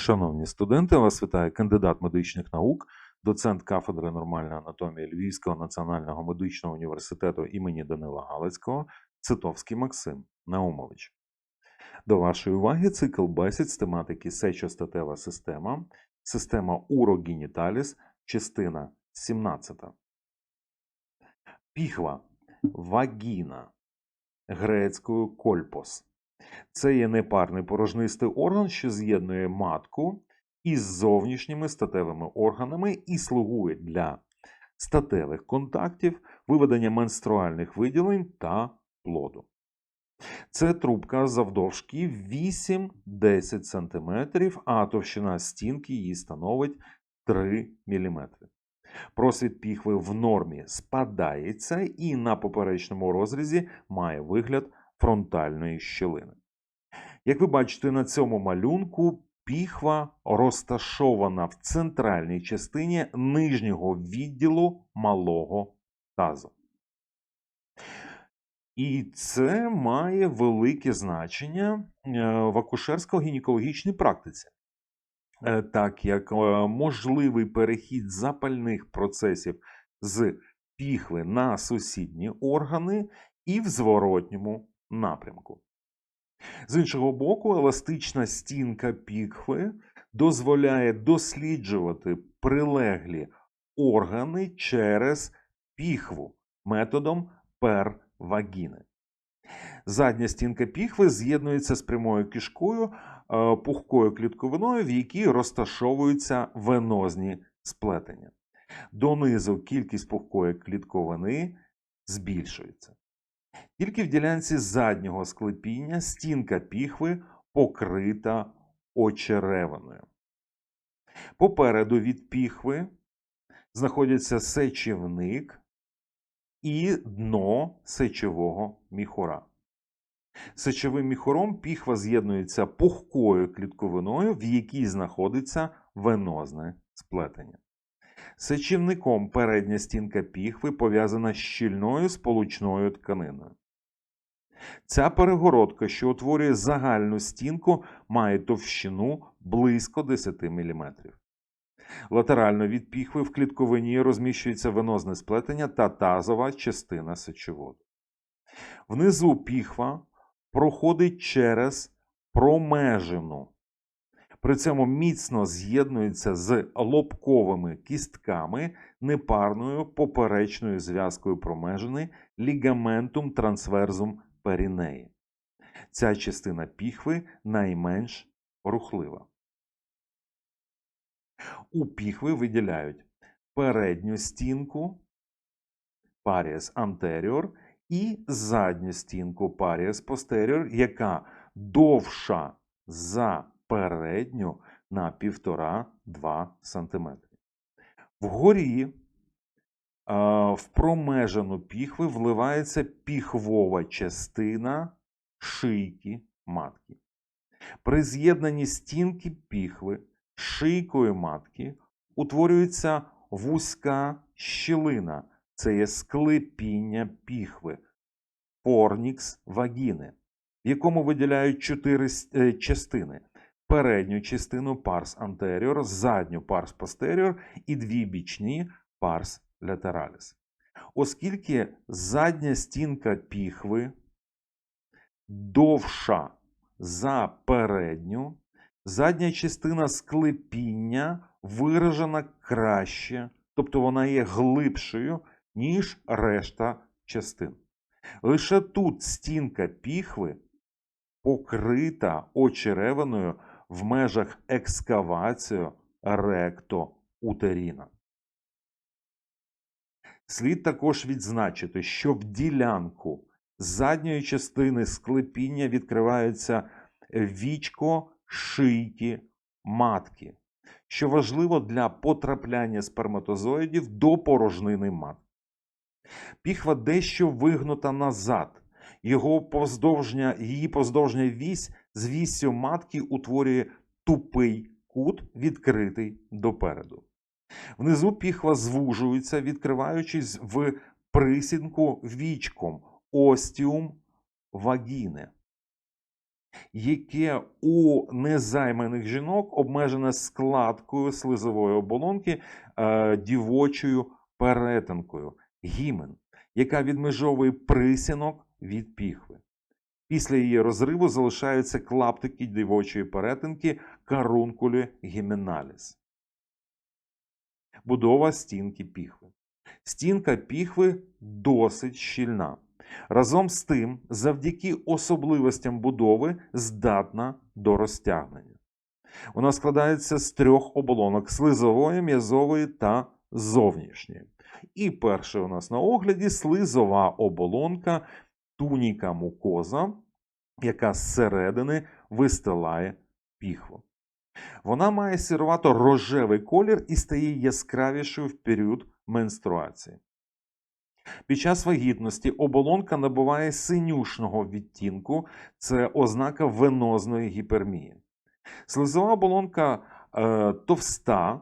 Шановні студенти, вас вітає кандидат медичних наук, доцент кафедри нормальної анатомії Львівського національного медичного університету імені Данила Галицького Цитовський Максим Наумович. До вашої уваги цикл бесід з тематики сечостатева система, система урогеніталіс, частина 17. Піхва, вагіна, грецькою кольпос. Це є непарний порожнистий орган, що з'єднує матку із зовнішніми статевими органами і слугує для статевих контактів, виведення менструальних виділень та плоду. Це трубка завдовжки 8-10 см, а товщина стінки її становить 3 мм. Просвіт піхви в нормі спадається і на поперечному розрізі має вигляд фронтальної щілини. Як ви бачите на цьому малюнку, піхва розташована в центральній частині нижнього відділу малого тазу. І це має велике значення е, в акушерсько-гінекологічній практиці, Е, так як е, можливий перехід запальних процесів з піхви на сусідні органи і в зворотньому напрямку. З іншого боку, еластична стінка піхви дозволяє досліджувати прилеглі органи через піхву методом первагіни. Задня стінка піхви з'єднується з прямою кишкою е, пухкою клітковиною, в якій розташовуються венозні сплетення. Донизу кількість пухкої клітковини збільшується. Тільки в ділянці заднього склепіння стінка піхви покрита очеревиною. Попереду від піхви знаходяться сечівник і дно сечового міхура. Сечовим міхуром піхва з'єднується пухкою клітковиною, в якій знаходиться венозне сплетення. Сечівником передня стінка піхви пов'язана щільною сполучною тканиною. Ця перегородка, що утворює загальну стінку, має товщину близько 10 мм. Латерально від піхви в клітковині розміщується венозне сплетення та тазова частина сечоводу. Внизу піхва проходить через промежину. При цьому міцно з'єднується з лобковими кістками непарною поперечною зв'язкою промежини лігаментум трансверзум перінеї. Ця частина піхви найменш рухлива. У піхви виділяють передню стінку паріас anterior і задню стінку parieus posterior, яка довша за передню на 1,5-2 см. Вгорі в промежину піхви вливається піхвова частина шийки матки. При з'єднанні стінки піхви шийкою матки утворюється вузька щілина. Це є склепіння піхви, порнікс вагіни, в якому виділяють чотири е, частини: передню частину парс антеріор, задню парс постеріор і дві бічні парс laterales. Оскільки задня стінка піхви довша за передню, задня частина склепіння виражена краще, тобто вона є глибшою, ніж решта частин. Лише тут стінка піхви покрита очеревиною в межах екскавацію ректоутеріна. Слід також відзначити, що в ділянку задньої частини склепіння відкривається вічко шийки матки, що важливо для потрапляння сперматозоїдів до порожнини матки. Піхва дещо вигнута назад. Його поздовжня, її поздовжня вісь з віссю матки утворює тупий кут, відкритий допереду. Внизу піхва звужується, відкриваючись в присінку вічком остіум вагіне. яке у незайманих жінок обмежене складкою слизової оболонки е, дівочою перетинкою гімен, яка відмежовує присінок від піхви. Після її розриву залишаються клаптики дівочої перетинки карункулі гіменаліс. Будова стінки піхви. Стінка піхви досить щільна. Разом з тим, завдяки особливостям будови, здатна до розтягнення. Вона складається з трьох оболонок слизової, м'язової та зовнішньої. І перше у нас на огляді слизова оболонка туніка мукоза, яка зсередини вистилає піхву. Вона має сірувато рожевий колір і стає яскравішою в період менструації. Під час вагітності оболонка набуває синюшного відтінку, це ознака венозної гіпермії. Слизова оболонка е, товста,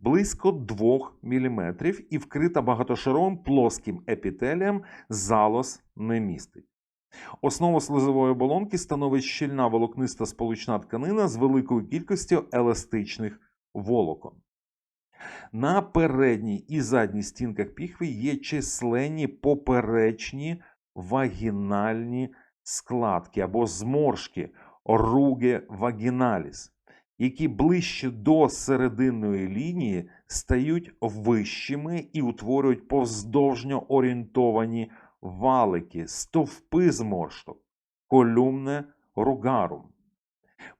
близько 2 мм і вкрита багатошаровим плоским епітелієм, залоз не містить. Основу слизової оболонки становить щільна волокниста сполучна тканина з великою кількістю еластичних волокон. На передній і задній стінках піхви є численні поперечні вагінальні складки або зморшки руге вагіналіс, які ближче до серединної лінії стають вищими і утворюють повздовжньо орієнтовані валики, стовпи зморшок, колюмне ругарум.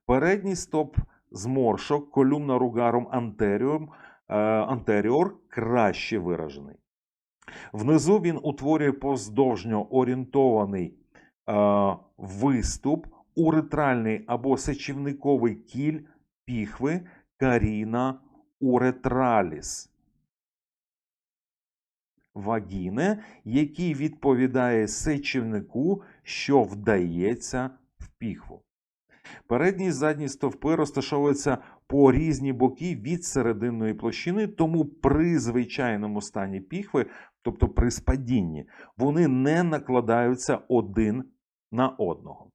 Передній стоп зморшок, колюмна ругарум антеріум, е, антеріор краще виражений. Внизу він утворює повздовжньо орієнтований е, виступ, уретральний або сечівниковий кіль піхви каріна уретраліс. Вагіне, який відповідає сечівнику, що вдається в піхву. Передні і задні стовпи розташовуються по різні боки від серединної площини, тому при звичайному стані піхви, тобто при спадінні, вони не накладаються один на одного.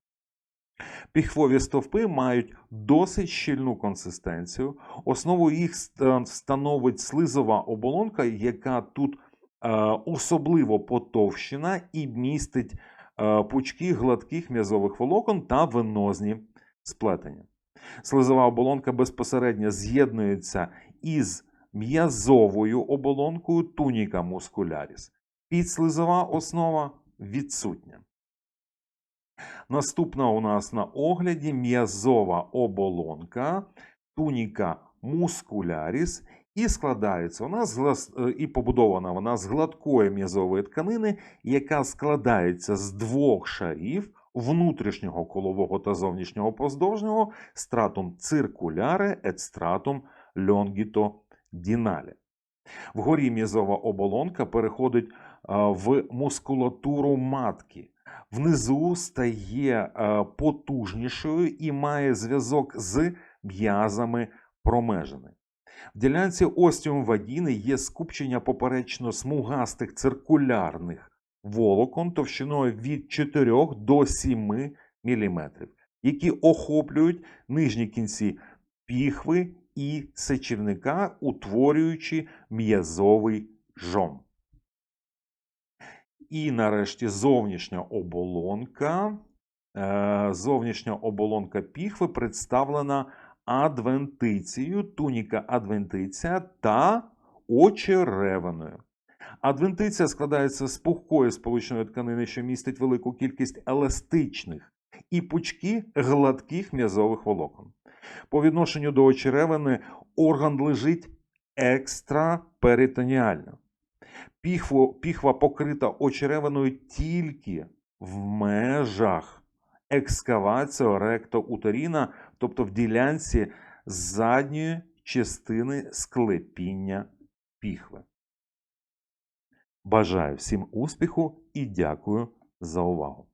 Піхвові стовпи мають досить щільну консистенцію. Основу їх ст- становить слизова оболонка, яка тут е, особливо потовщена і містить е, пучки гладких м'язових волокон та венозні сплетення. Слизова оболонка безпосередньо з'єднується із м'язовою оболонкою туніка мускуляріс. Підслизова основа відсутня. Наступна у нас на огляді м'язова оболонка туніка мускуляріс і складається вона з е, і побудована вона з гладкої м'язової тканини, яка складається з двох шарів внутрішнього колового та зовнішнього поздовжнього стратум циркуляре et stratum longitudinale. Вгорі м'язова оболонка переходить в мускулатуру матки. Внизу стає е, потужнішою і має зв'язок з м'язами промежини. В ділянці остіум вагіни є скупчення поперечно смугастих циркулярних волокон товщиною від 4 до 7 мм, які охоплюють нижні кінці піхви і сечівника, утворюючи м'язовий жом. І нарешті зовнішня оболонка. Е, Зовнішня оболонка піхви представлена адвентицією, туніка адвентиція та очеревиною. Адвентиція складається з пухкої сполучної тканини, що містить велику кількість еластичних і пучки гладких м'язових волокон. По відношенню до очеревини орган лежить екстраперитоніально. Піхву, піхва покрита очеревиною тільки в межах екскавації ректоутеріна, тобто в ділянці задньої частини склепіння піхви. Бажаю всім успіху і дякую за увагу.